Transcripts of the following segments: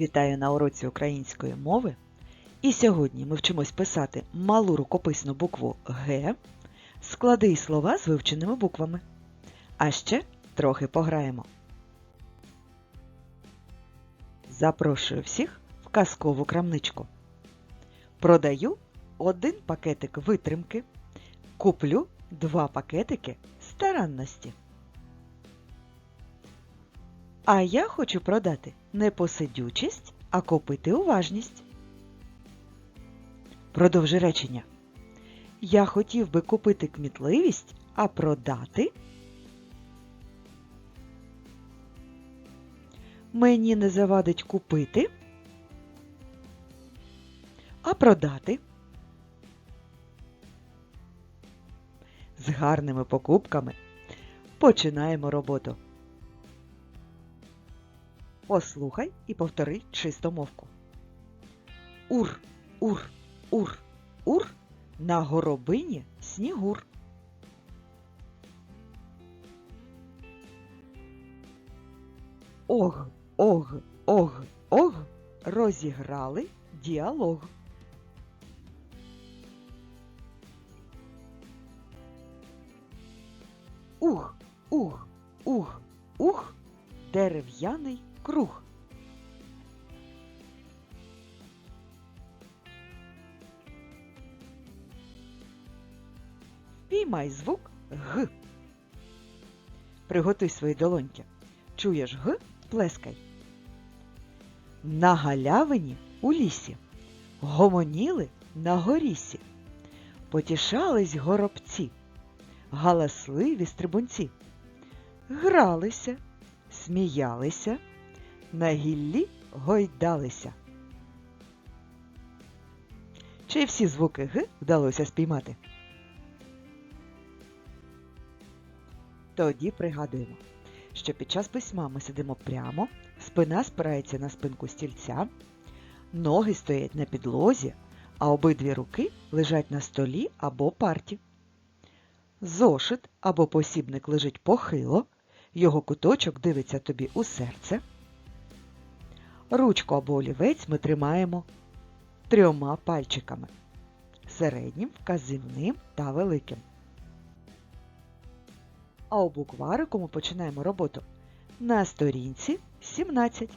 Вітаю на уроці української мови. І сьогодні ми вчимось писати малу рукописну букву Г, склади і слова з вивченими буквами. А ще трохи пограємо. Запрошую всіх в казкову крамничку. Продаю один пакетик витримки, куплю два пакетики старанності. А я хочу продати не посидючість, а купити уважність. Продовжи речення. Я хотів би купити кмітливість, а продати. Мені не завадить купити, а продати. З гарними покупками починаємо роботу. Послухай і повтори чистомовку. Ур, ур, ур, ур, на горобині снігур. Ог, ог, ог, ог, розіграли діалог. Ух, ух, ух, ух, дерев'яний круг. Піймай звук Г. Приготуй свої долоньки. Чуєш Г? Плескай. На галявині у лісі. Гомоніли на горісі. Потішались горобці, галасливі стрибунці. Гралися, сміялися, на гіллі гойдалися. Чи всі звуки Г вдалося спіймати? Тоді пригадуємо, що під час письма ми сидимо прямо, спина спирається на спинку стільця, ноги стоять на підлозі, а обидві руки лежать на столі або парті. Зошит або посібник лежить похило, його куточок дивиться тобі у серце. Ручку або олівець ми тримаємо трьома пальчиками середнім, вказівним та великим. А у букварику ми починаємо роботу на сторінці 17.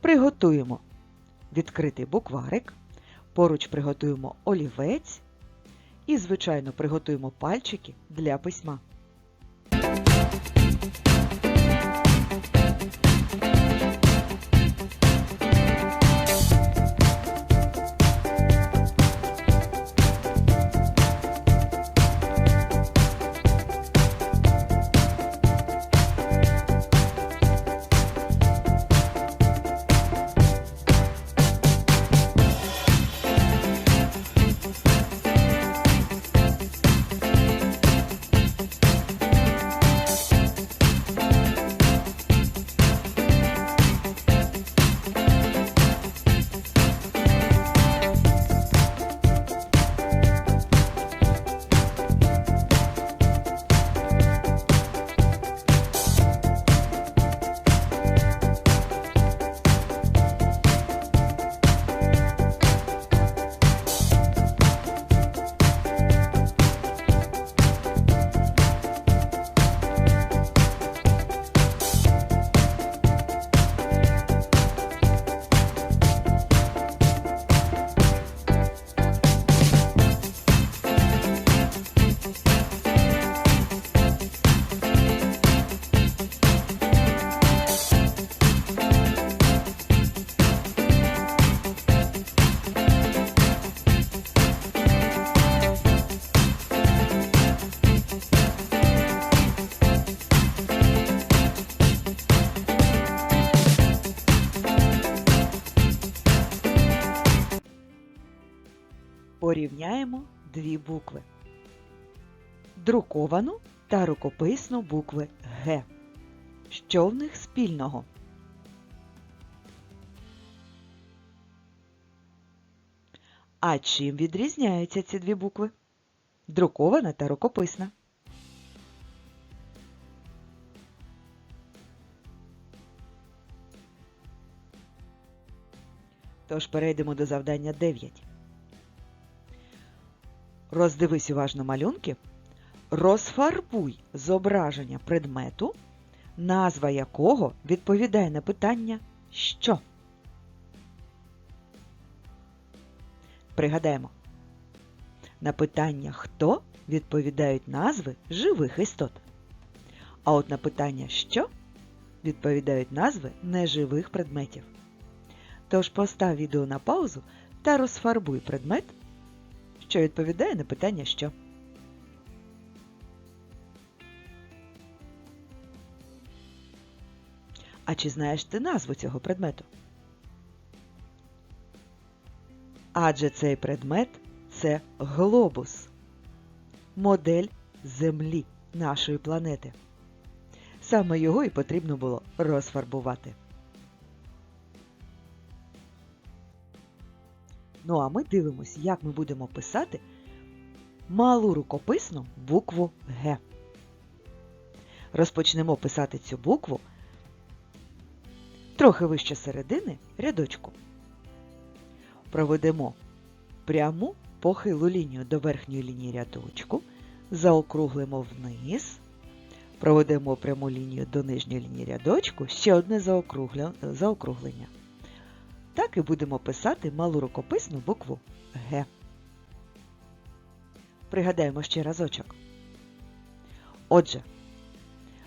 Приготуємо відкритий букварик, поруч приготуємо олівець і, звичайно, приготуємо пальчики для письма. порівняємо дві букви. Друковану та рукописну букви Г. Що в них спільного? А чим відрізняються ці дві букви? Друкована та рукописна. Тож перейдемо до завдання 9. Роздивись уважно малюнки. Розфарбуй зображення предмету, назва якого відповідає на питання що. Пригадаємо. На питання хто відповідають назви живих істот. А от на питання що відповідають назви неживих предметів. Тож постав відео на паузу та розфарбуй предмет, що відповідає на питання що. А чи знаєш ти назву цього предмету? Адже цей предмет це глобус, модель Землі нашої планети. Саме його і потрібно було розфарбувати. Ну а ми дивимося, як ми будемо писати малу рукописну букву Г. Розпочнемо писати цю букву трохи вище середини рядочку. Проведемо пряму похилу лінію до верхньої лінії рядочку, заокруглимо вниз, проведемо пряму лінію до нижньої лінії рядочку, ще одне заокруглення. Так і будемо писати малу рукописну букву Г. Пригадаємо ще разочок. Отже,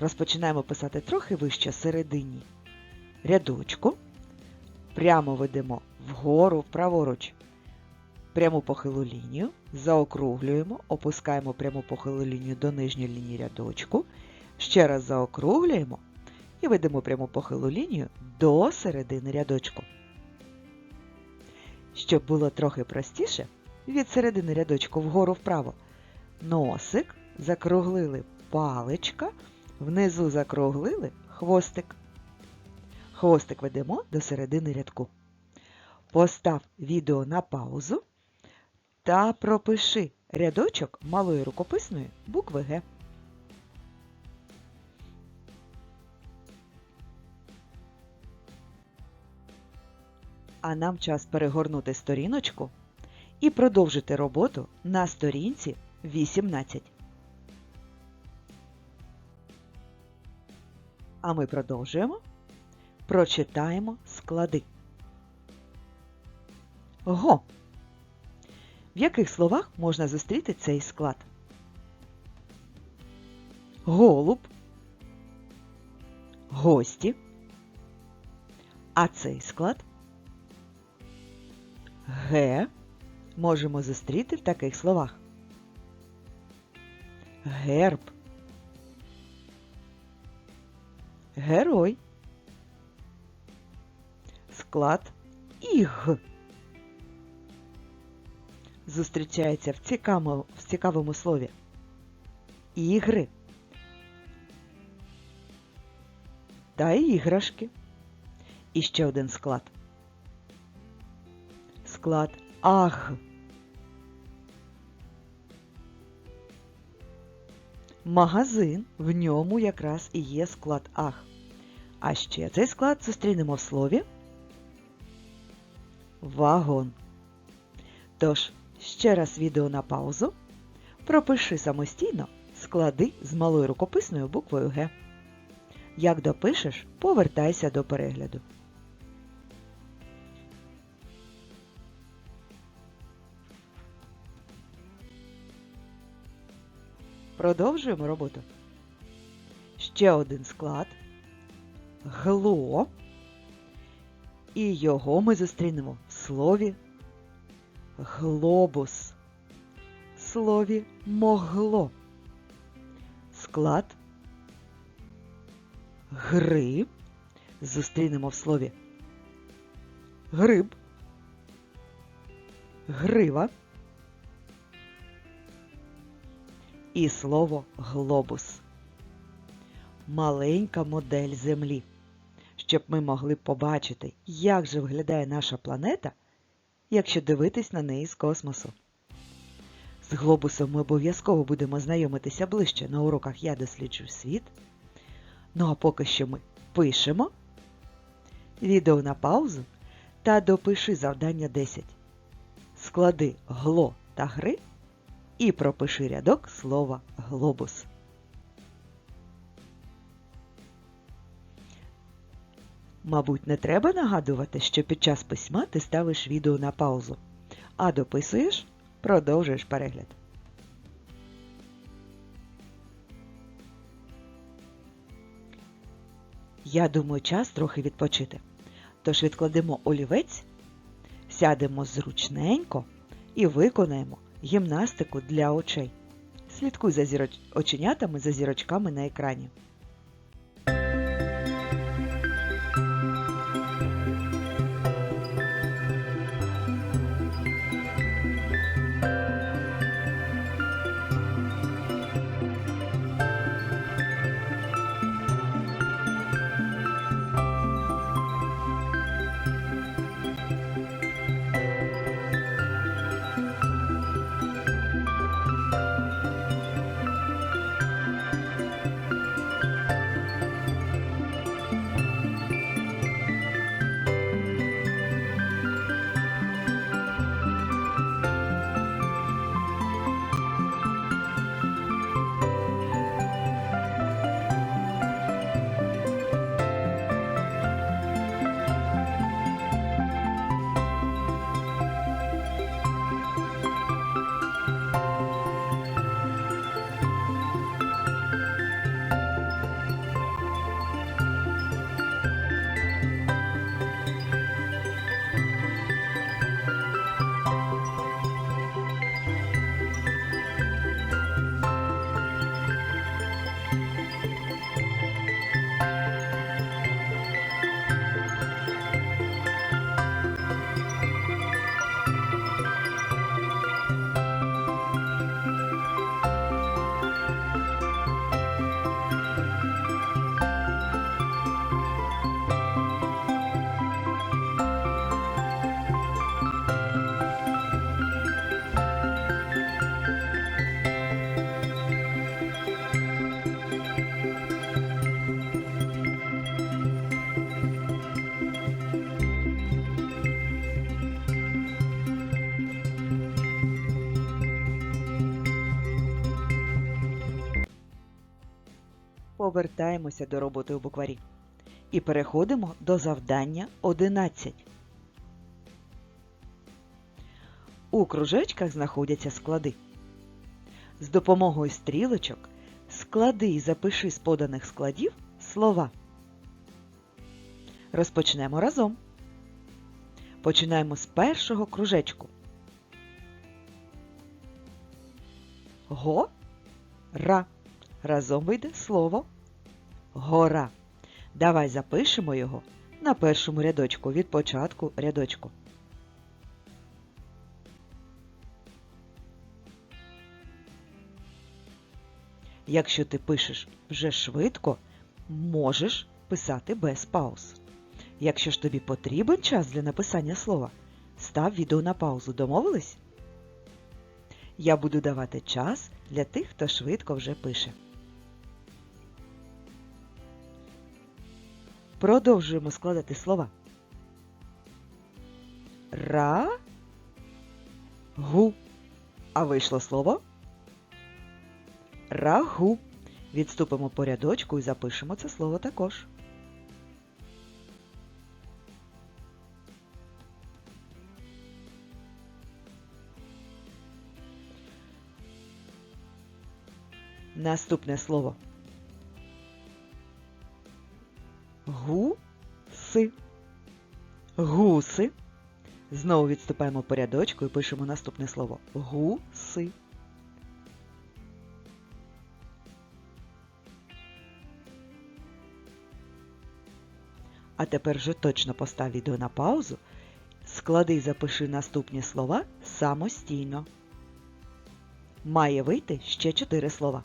розпочинаємо писати трохи вище середині рядочку, прямо ведемо вгору, праворуч пряму похилу лінію, заокруглюємо, опускаємо пряму похилу лінію до нижньої лінії рядочку, ще раз заокруглюємо і ведемо пряму похилу лінію до середини рядочку. Щоб було трохи простіше, від середини рядочку вгору вправо носик, закруглили паличка, внизу закруглили хвостик. Хвостик ведемо до середини рядку. Постав відео на паузу та пропиши рядочок малої рукописної букви Г. А нам час перегорнути сторіночку і продовжити роботу на сторінці 18. А ми продовжуємо. Прочитаємо склади. Го. В яких словах можна зустріти цей склад? Голуб, гості. А цей склад Г можемо зустріти в таких словах. Герб. Герой. Склад іг зустрічається в цікавому, в цікавому слові. Ігри та іграшки. І ще один склад. Склад аг. Магазин, в ньому якраз і є склад аг. А ще цей склад зустрінемо в слові вагон. Тож, ще раз відео на паузу. Пропиши самостійно склади з малою рукописною буквою Г. Як допишеш, повертайся до перегляду. Продовжуємо роботу. Ще один склад. Гло. І його ми зустрінемо в слові глобус. Слові могло. Склад гри. Зустрінемо в слові гриб, грива і слово глобус. Маленька модель Землі щоб ми могли побачити, як же виглядає наша планета, якщо дивитись на неї з космосу. З глобусом ми обов'язково будемо знайомитися ближче на уроках Я досліджую світ. Ну а поки що ми пишемо відео на паузу та допиши завдання 10. Склади гло та гри і пропиши рядок слова глобус. Мабуть, не треба нагадувати, що під час письма ти ставиш відео на паузу, а дописуєш, продовжуєш перегляд. Я думаю, час трохи відпочити. Тож відкладемо олівець, сядемо зручненько і виконаємо гімнастику для очей. Слідкуй за зіроч... оченятами за зірочками на екрані. Повертаємося до роботи у букварі. І переходимо до завдання 11. У кружечках знаходяться склади. З допомогою стрілочок склади і запиши з поданих складів слова. Розпочнемо разом. Починаємо з першого кружечку. Го, ра. Разом вийде слово гора. Давай запишемо його на першому рядочку від початку рядочку. Якщо ти пишеш вже швидко, можеш писати без пауз. Якщо ж тобі потрібен час для написання слова, став відео на паузу. Домовились? Я буду давати час для тих, хто швидко вже пише. Продовжуємо складати слова. Ра. Гу. А вийшло слово? Рагу. Відступимо по рядочку і запишемо це слово також. Наступне слово. Знову відступаємо по рядочку і пишемо наступне слово. Гуси. А тепер вже точно постав відео на паузу. Склади і запиши наступні слова самостійно. Має вийти ще чотири слова.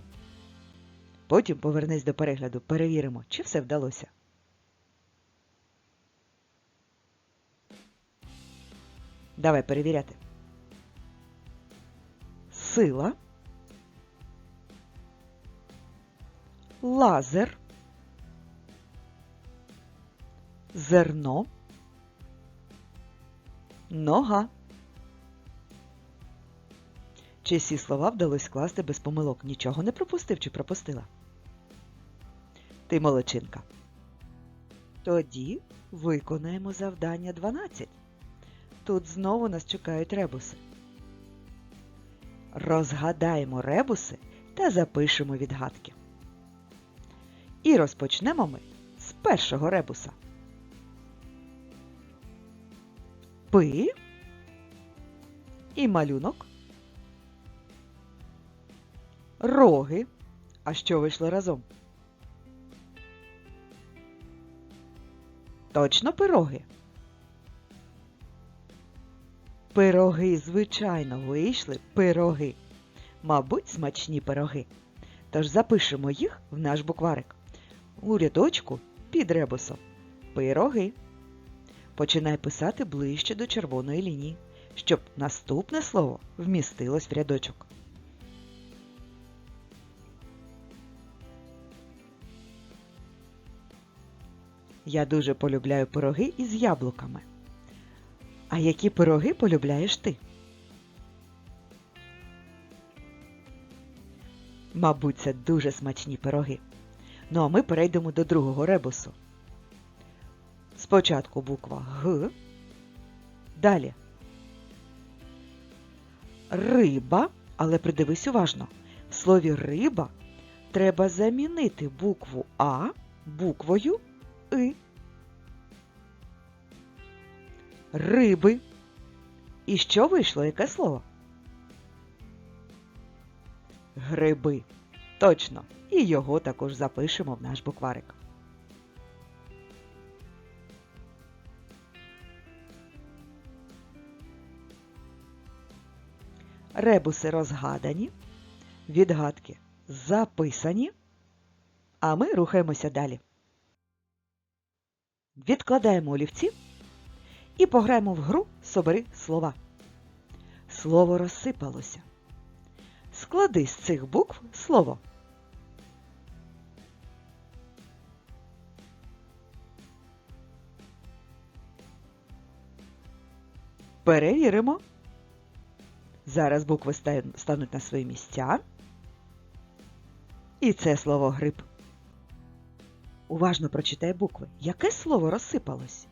Потім повернись до перегляду, перевіримо, чи все вдалося. Давай перевіряти. Сила. Лазер. Зерно. Нога. Чи всі слова вдалося скласти без помилок? Нічого не пропустив чи пропустила? Ти молодчинка. Тоді виконаємо завдання 12. Тут знову нас чекають ребуси. Розгадаємо ребуси та запишемо відгадки. І розпочнемо ми з першого ребуса. Пи і малюнок. Роги. А що вийшло разом? Точно пироги? Пироги, звичайно, вийшли пироги. Мабуть, смачні пироги. Тож запишемо їх в наш букварик. У рядочку під ребусом. Пироги. Починай писати ближче до червоної лінії, щоб наступне слово вмістилось в рядочок. Я дуже полюбляю пироги із яблуками. А які пироги полюбляєш ти? Мабуть, це дуже смачні пироги. Ну а ми перейдемо до другого ребусу. Спочатку буква Г. Далі. Риба, але придивись уважно. В слові риба треба замінити букву А буквою И. Риби. І що вийшло? Яке слово? Гриби. Точно. І його також запишемо в наш букварик. Ребуси розгадані, відгадки записані, а ми рухаємося далі. Відкладаємо олівці і пограємо в гру Собери слова. Слово розсипалося. Склади з цих букв слово. Перевіримо. Зараз букви стануть на свої місця. І це слово гриб. Уважно прочитай букви. Яке слово розсипалось?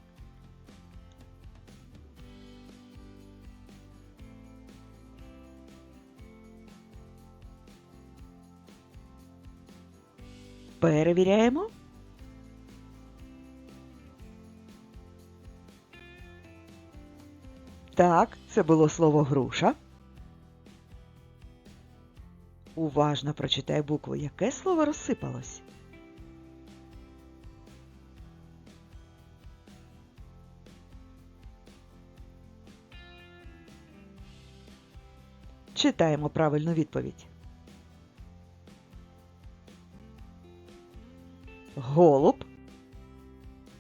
Перевіряємо. Так, це було слово груша. Уважно прочитай букви. Яке слово розсипалось? Читаємо правильну відповідь. Голуб.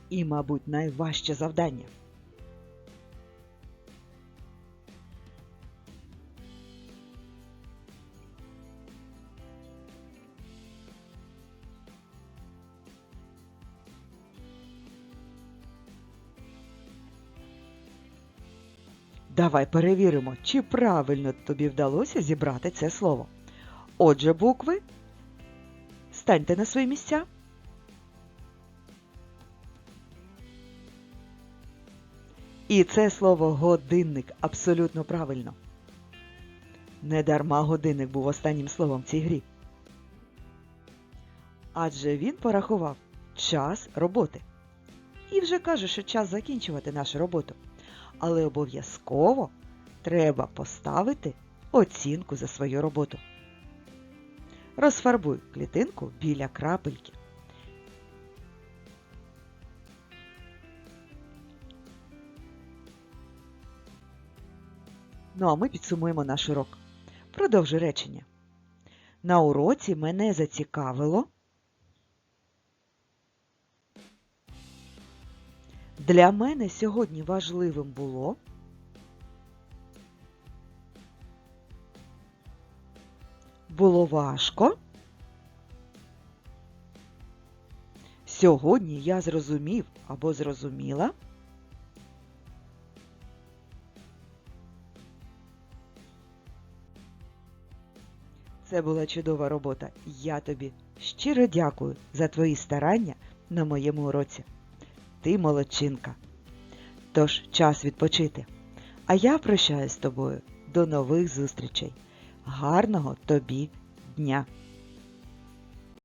І, мабуть, найважче завдання. Давай перевіримо, чи правильно тобі вдалося зібрати це слово. Отже, букви. Станьте на свої місця. І це слово годинник абсолютно правильно. Недарма годинник був останнім словом в цій грі. Адже він порахував час роботи. І вже каже, що час закінчувати нашу роботу. Але обов'язково треба поставити оцінку за свою роботу. Розфарбуй клітинку біля крапельки. Ну а ми підсумуємо наш урок. Продовжуй речення. На уроці мене зацікавило. Для мене сьогодні важливим було. Було важко. Сьогодні я зрозумів або зрозуміла. Це була чудова робота. Я тобі щиро дякую за твої старання на моєму уроці. Ти молодчинка. Тож час відпочити. А я прощаюсь з тобою. До нових зустрічей. Гарного тобі дня!